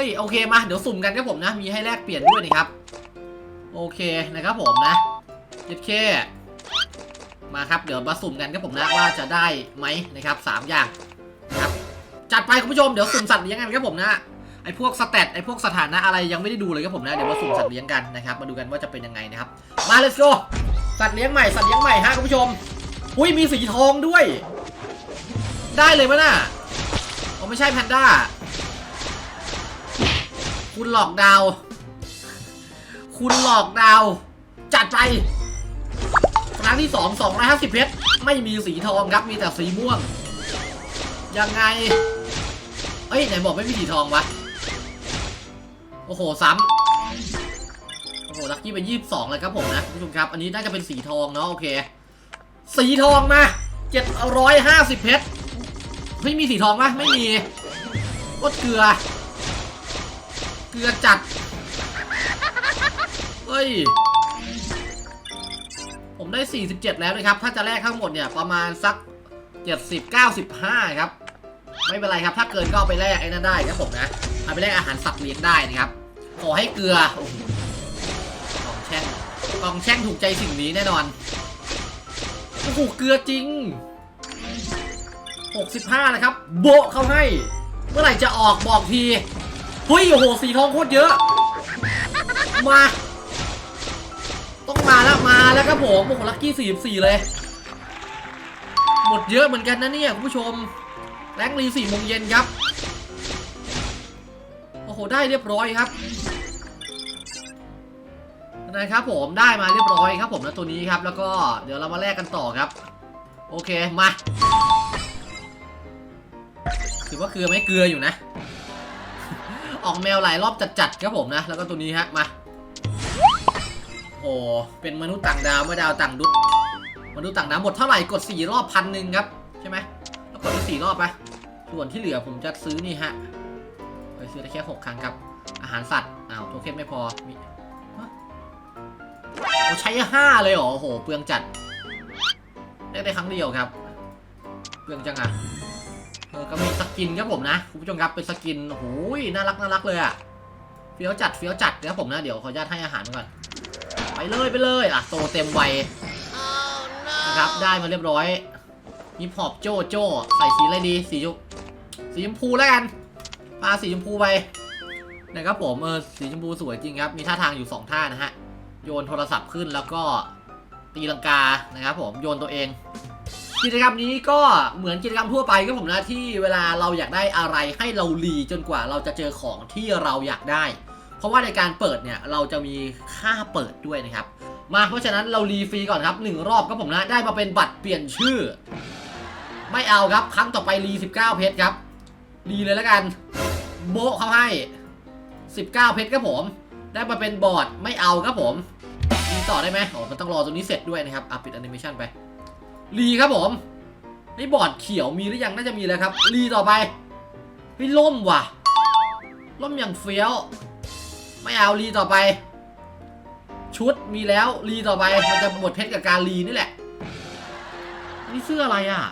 ้ยโอเคมาเดี๋ยวสุ่มกันครับผมนะ มีให้แลกเปลี่ยนด้วยนะครับ โอเคนะครับผมนะเจ็ดเคมาครับเดี๋ยวมาสุ่มกันครับผมนะว่าจะได้ไหมนะครับสามอย่างนะครับจัดไปคุณผู้ชมเดี๋ยวสุ่มสัตว์เลี้ยงกันครับผมนะไอพวกสเตตไอพวกสถานะอะไรยังไม่ได้ดูเลยครับผมนะเดี๋ยวมาสุ่มสัตว์เลี้ยงกันนะครับมาดูกันว่าจะเป็นยังไงนะครับมา let's go สัตว์เลี้ยงใหม่สัตว์เลี้ยงใหม่ฮะคุณผู้ชมอุ้ยมีสีทองด้วย ได้เลยมั้ยน่ะอ๋อไม่ใช่แพนด้า คุณหลอกดาว คุณหลอกดาว จัดไป ครั้งที่สองสองร้อยห้าสิบเพชร ไม่มีสีทองครับ มีแต่สีม่วง ยังไง เอ้ย ไหนบอกไม่มีสีทองวะ โอ้โห ซ้ำ โอ้โห ลักกี้เป็นยี่สิบสองเลยครับผมนะคุณผู้ชมครับ อันนี้น่าจะเป็นสีทองเนาะโอเค สีทองมาเจ็ดร้อยห้าสิบเพชรไม่มีสีทองปะไม่มีก็เกลือ เกลือจัด เฮ้ย ผมได้ 47 แล้วนะครับ ถ้าจะแลกทั้งหมดเนี่ย ประมาณสัก 70 95 ครับ ไม่เป็นไรครับ ถ้าเกินก็เอาไปแลกไอ้นั่นได้ครับผมนะ เอาไปแลกอาหารสัตว์เลี้ยงได้นะครับ ขอให้เกลือโอ้โหกองแช่งกองแช่งถูกใจสิ่งนี้แน่นอนโอ้โหเกลือจริง 65 นะครับ โบเข้าให้ เมื่อไหร่จะออกบอกที เฮ้ยโอ้โหสีทองโคตรเยอะ มา ต้องมาแล้วมาแล้วครับผมโอ้โหลัคกี้ 44 เลย หมดเยอะเหมือนกันนะเนี่ยคุณผู้ชมแรงรี4โมงเย็นครับ โอ้โห ได้เรียบร้อยครับนะครับผมได้มาเรียบร้อยครับผมนะตัวนี้ครับ แล้วก็เดี๋ยวเรามาแลกกันต่อครับ โอเคมาถือว่าเกลือไหมเกลืออยู่นะ ออกแมวหลายรอบจัดๆครับผมนะ แล้วก็ตัวนี้ฮะมา โอ้เป็นมนุษย์ต่างดาวไม่ดาวต่างดุษมนุษย์ต่างดาวหมดเท่าไหร่กดสี่รอบพันหนึ่งครับ ใช่ไหมแล้วกดไปสี่รอบไปส่วนที่เหลือผมจะซื้อนี่ฮะไปซื้อได้แค่หกครั้งครับ อาหารสัตว์อ้าวโทเค็นไม่พอมีโอ้ใช้ห้าเลยเหรอโอ้โหเปลืองจัดได้ได้ครั้งเดียวครับ เปลืองจังอะ เออก็มีสกินครับผมนะคุณผู้ชมครับเป็นสกินโอ้โหน่ารักน่ารักเลยอะเฟี้ยวจัดเฟี้ยวจัดนะครับผมนะเดี๋ยวขออนุญาตให้อาหารก่อนไปเลยไปเลยอะโตเต็มวัยนะครับได้มาเรียบร้อยมีพอบโจโจใส่สีอะไรดีสีชมสีชมพูแล้วกันปาสีชมพูไปนะครับผมเออสีชมพูสวยจริงครับมีท่าทางอยู่สองท่านะฮะโยนโทรศัพท์ขึ้นแล้วก็ตีลังกานะครับผมโยนตัวเอง กิจกรรมนี้ก็เหมือนกิจกรรมทั่วไปก็ผมนะที่เวลาเราอยากได้อะไรให้เรารีจนกว่าเราจะเจอของที่เราอยากได้ เพราะว่าในการเปิดเนี่ยเราจะมีค่าเปิดด้วยนะครับ มาเพราะฉะนั้นเรารีฟรีก่อนครับหนึ่งรอบก็ผมนะได้มาเป็นบัตรเปลี่ยนชื่อ ไม่เอาครับ ครั้งต่อไปรี 19 เพชรครับรีเลยแล้วกัน โบะเขาให้ 19 เพชรครับผม ได้มาเป็นบอร์ดไม่เอาครับผมรีต่อได้ไหมอ๋อมันต้องรอตรงนี้เสร็จด้วยนะครับอะปิดแอนิเมชันไป รีครับผมนี่บอร์ดเขียวมีหรือยังน่าจะมีแล้วครับ รีต่อไปพี่ล่มว่ะ ล่มอย่างเฟี้ยว ไม่เอารีต่อไป ชุดมีแล้วรีต่อไปมันจะหมดเพชรกับการรีนี่แหละนี่เสื้ออะไรอะ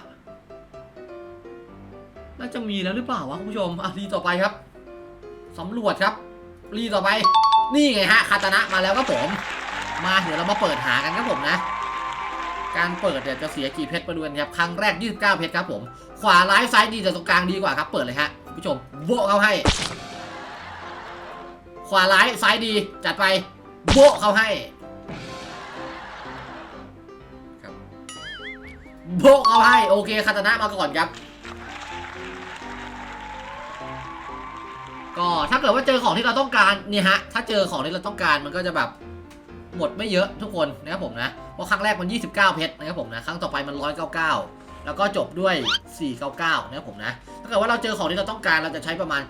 น่าจะมีแล้วหรือเปล่าวะคุณผู้ชมอะรีต่อไปครับสำรวจครับ รีต่อไป นี่ไงฮะคาตานะมาแล้วครับผม มาเดี๋ยวเรามาเปิดหากันครับผมนะ การเปิดเนี่ยจะเสียกี่เพชรมาดูกันครับ ครั้งแรก 29 เพชรครับผม ขวาร้ายซ้ายดีแต่ตรงกลางดีกว่าครับเปิดเลยฮะคุณผู้ชมโบะเขาให้ ขวาร้ายซ้ายดีจัดไปโบะเขาให้ครับโบะเขาให้โอเคคาตานะมาก่อนครับก็ถ้าเกิดว่าเจอของที่เราต้องการเนี่ยฮะถ้าเจอของที่เราต้องการมันก็จะแบบ หมดไม่เยอะทุกคนนะครับผมนะเพราะครั้งแรกมัน 29 เพชรนะครับผมนะครั้งต่อไปมัน 199 แล้วก็จบด้วย 499 นะครับผมนะถ้าเกิดว่าเราเจอของที่เราต้องการเราจะใช้ประมาณ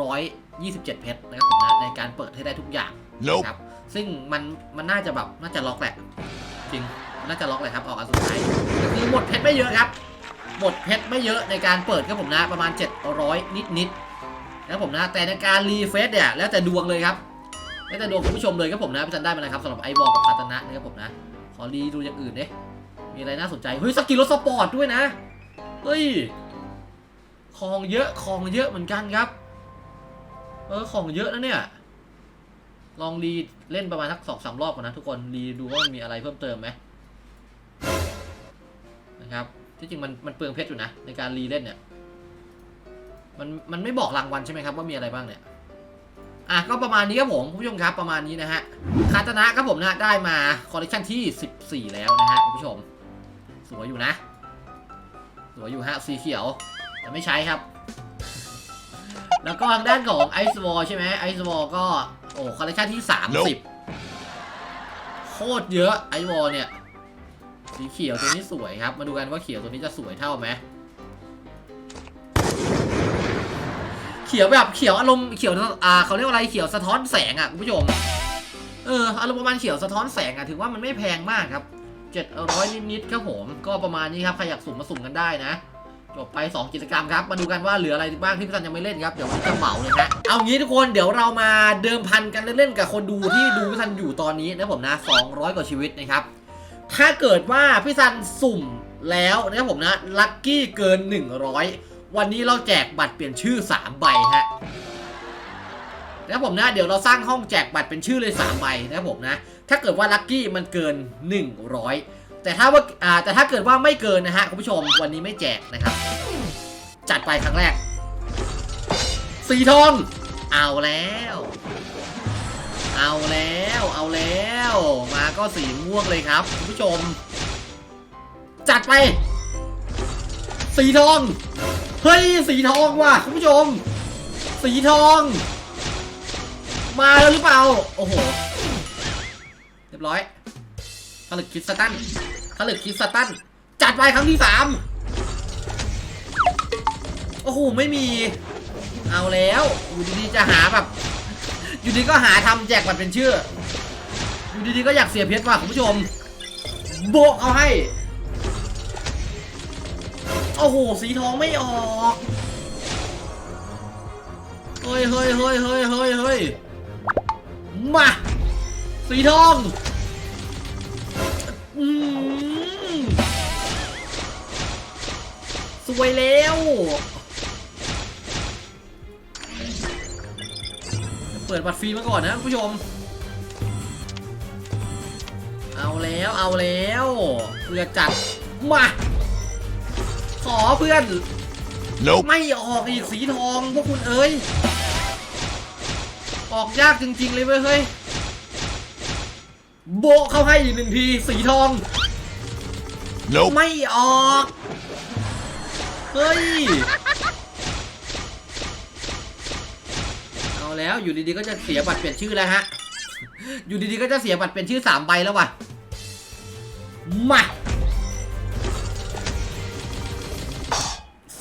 727 เพชรนะครับผมนะในการเปิดให้ได้ทุกอย่าง Nope. ครับซึ่งมันมันน่าจะแบบน่าจะล็อกแหละจริงน่าจะล็อกเลยครับออกอันสุดท้ายก็คือหมดเพชรไม่เยอะครับ หมดเพชรไม่เยอะในการเปิดครับผมนะประมาณ 700 นิดนิดๆนะครับผมนะแต่ในการรีเฟซเนี่ยแล้วแต่ดวงเลยครับ แล้วแต่ดวงคุณผู้ชมเลยครับผมนะพี่จันได้มานะครับสำหรับไอวอลกับคาตานะนะครับผมนะ ขอรีดูอย่างอื่นเด้มีอะไรน่าสนใจเฮ้ยสกินรถสปอร์ตด้วยนะเฮ้ยของเยอะของเยอะเหมือนกันครับเออของเยอะนะเนี่ยลองรีเล่นประมาณสักสองสามรอบก่อนนะทุกคนรีดูว่ามันมีอะไรเพิ่มเติมไหมนะครับที่จริงมันมันเปลืองเพชรอยู่นะในการรีเล่นเนี่ยมันมันไม่บอกรางวัลใช่ไหมครับว่ามีอะไรบ้างเนี่ย อะก็ประมาณนี้ครับผมคุณผู้ชมครับประมาณนี้นะฮะคาตานะครับผมนะได้มาคอลเลคชันที่ 14 แล้วนะฮะคุณผู้ชม สวยอยู่นะ สวยอยู่ฮะสีเขียว แต่ไม่ใช้ครับ แล้วก็ทางด้านของไอซ์วอลใช่ไหมไอซ์วอลก็โอ้คอลเลคชันที่ 30 โคตรเยอะไอซ์วอลเนี่ย สีเขียวตัวนี้สวยครับ มาดูกันว่าเขียวตัวนี้จะสวยเท่าไหม เขียวแบบเขียวอารมณ์เขียวอ่าเขาเรียกว่าอะไรเขียวสะท้อนแสงอะคุณผู้ชมเอออารมณ์ประมาณเขียวสะท้อนแสงอะถือว่ามันไม่แพงมากครับ 700 นิดๆครับผมก็ประมาณนี้ครับใครอยากสุ่มมาสุ่มกันได้นะจบไป 2 กิจกรรมครับ มาดูกันว่าเหลืออะไรบ้างที่พี่ซันยังไม่เล่นครับ เดี๋ยววันนี้จะเหมาเลยฮะเอางี้ทุกคนเดี๋ยวเรามาเดิมพันกันเล่นๆกับคนดูที่ดูพี่ซันอยู่ตอนนี้นะผมนะ 200 กว่าชีวิตนะครับ ถ้าเกิดว่าพี่ซันสุ่มแล้วนะครับผมนะ ลัคกี้เกิน 100 วันนี้เราแจกบัตรเปลี่ยนชื่อ 3 ใบฮะนะผมนะเดี๋ยวเราสร้างห้องแจกบัตรเป็นชื่อเลย 3 ใบนะผมนะ ถ้าเกิดว่าลัคกี้มันเกิน 100 แต่ถ้าว่าอ่าแต่ถ้าเกิดว่าไม่เกินนะฮะคุณผู้ชมวันนี้ไม่แจกนะครับ จัดไปครั้งแรกสีทองเอาแล้ว เอาแล้ว เอาแล้ว มาก็สีม่วงเลยครับคุณผู้ชม จัดไป สีทอง เฮ้ยสีทองว่ะคุณผู้ชม สีทอง มาแล้วหรือเปล่า โอ้โห เรียบร้อยผลึกคริสตันผลึกคริสตันจัดไปครั้งที่สามโอ้โหไม่มี เอาแล้วอยู่ดีๆจะหาแบบ อยู่ดีก็หาทำแจกบัตรเป็นชื่อ อยู่ดีๆก็อยากเสียเพชรว่ะคุณผู้ชม โบกเอาให้ โอ้โห สีทองไม่ออก เฮ้ยเฮ้ยเฮ้ยเฮ้ยเฮ้ยเฮ้ยมา สีทองอืมสวยแล้วเปิดบัตรฟรีมาก่อนนะคุณผู้ชม เอาแล้วเอาแล้วเพื่อจัด มา ขอเพื่อน Nope. ไม่ออกอีกสีทองพวกคุณเอ้ย ออกยากจริงๆเลยเว้ยเฮ้ย โบะเข้าให้อีกหนึ่งทีสีทอง Nope. ไม่ออก เฮ้ย เอาแล้วอยู่ดีๆก็จะเสียบัตรเปลี่ยนชื่อแล้วฮะ อยู่ดีๆก็จะเสียบัตรเปลี่ยนชื่อสามใบแล้วว่ะมา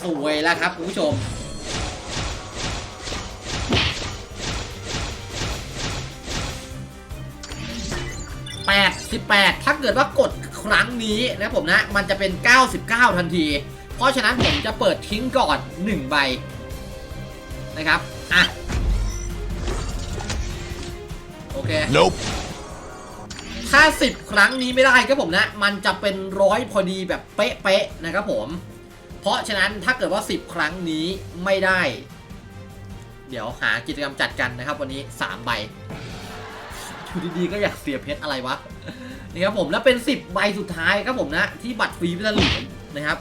สวยแล้วครับคุณผู้ชม88ถ้าเกิดว่ากดครั้งนี้นะผมนะ มันจะเป็น 99 ทันที เพราะฉะนั้นผมจะเปิดทิ้งก่อน 1 ใบ นะครับ อะ โอเค Nope. ถ้า 10 ครั้งนี้ไม่ได้ครับผมนะ มันจะเป็นร้อยพอดีแบบเป๊ะๆนะครับผม เพราะฉะนั้นถ้าเกิดว่า 10 ครั้งนี้ไม่ได้ เดี๋ยวหากิจกรรมจัดกันนะครับวันนี้ 3 ใบอยู่ดีๆก็อยากเสียเพชรอะไรวะนี่ครับผมแล้วเป็น 10 ใบสุดท้ายครับผมนะที่บัตรฟรีจะเหลือนะครับ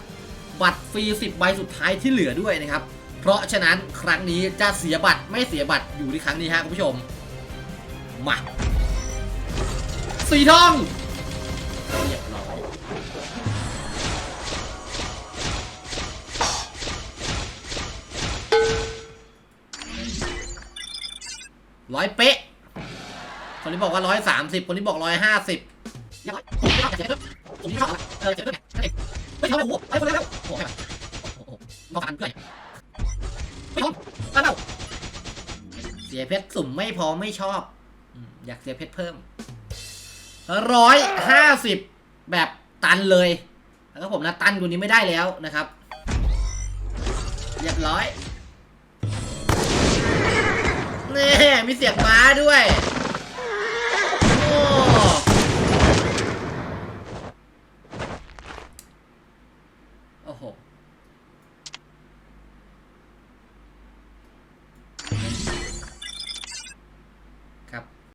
บัตรฟรี 10 ใบสุดท้ายที่เหลือด้วยนะครับ เพราะฉะนั้นครั้งนี้จะเสียบัตรไม่เสียบัตรอยู่ที่ครั้งนี้ฮะคุณผู้ชมมาสีทอง ร้อยเป๊ะ คนนี้บอกว่าร้อยสามสิบคนนี้บอกร้อยห้าสิบยังไงผมไม่ชอบเจ็บด้วยผมไม่ชอบเออเจ็บด้วยไงไม่ชอบหัวไอ้คนแล้วโอ้โหโอ้โหมาฟันเพื่อนไม่ชอบมาเปล่าเสียเพชรสุ่มไม่พอไม่ชอบอยากเสียเพชรเพิ่มร้อยห้าสิบแบบตันเลย แล้วก็ผมนะตันกว่นี้ไม่ได้แล้วนะครับ เรียบร้อย มีเสียงม้าด้วย